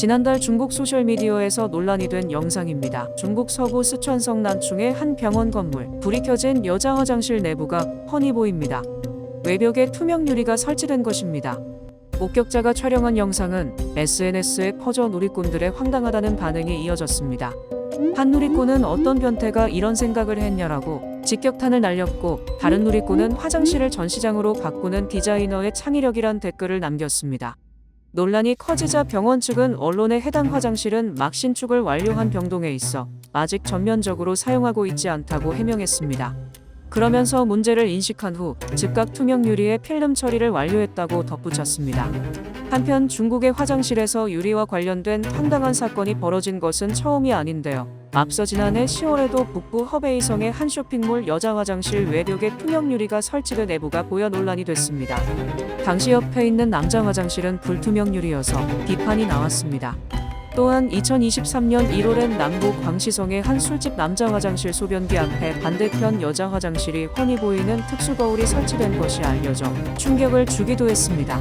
지난달 중국 소셜미디어에서 논란이 된 영상입니다. 중국 서부 쓰촨성 난충의 한 병원 건물 불이 켜진 여자 화장실 내부가 훤히 보입니다. 외벽에 투명 유리가 설치된 것입니다. 목격자가 촬영한 영상은 SNS에 퍼져 누리꾼들의 황당하다는 반응이 이어졌습니다. 한 누리꾼은 어떤 변태가 이런 생각을 했냐라고 직격탄을 날렸고 다른 누리꾼은 화장실을 전시장으로 바꾸는 디자이너의 창의력이란 댓글을 남겼습니다. 논란이 커지자 병원 측은 언론에 해당 화장실은 막 신축을 완료한 병동에 있어 아직 전면적으로 사용하고 있지 않다고 해명했습니다. 그러면서 문제를 인식한 후 즉각 투명 유리에 필름 처리를 완료했다고 덧붙였습니다. 한편 중국의 화장실에서 유리와 관련된 황당한 사건이 벌어진 것은 처음이 아닌데요. 앞서 지난해 10월에도 북부 허베이성의 한 쇼핑몰 여자 화장실 외벽에 투명 유리가 설치돼 내부가 보여 논란이 됐습니다. 당시 옆에 있는 남자 화장실은 불투명 유리여서 비판이 나왔습니다. 또한 2023년 1월엔 남부 광시성의 한 술집 남자 화장실 소변기 앞에 반대편 여자 화장실이 훤히 보이는 특수 거울이 설치된 것이 알려져 충격을 주기도 했습니다.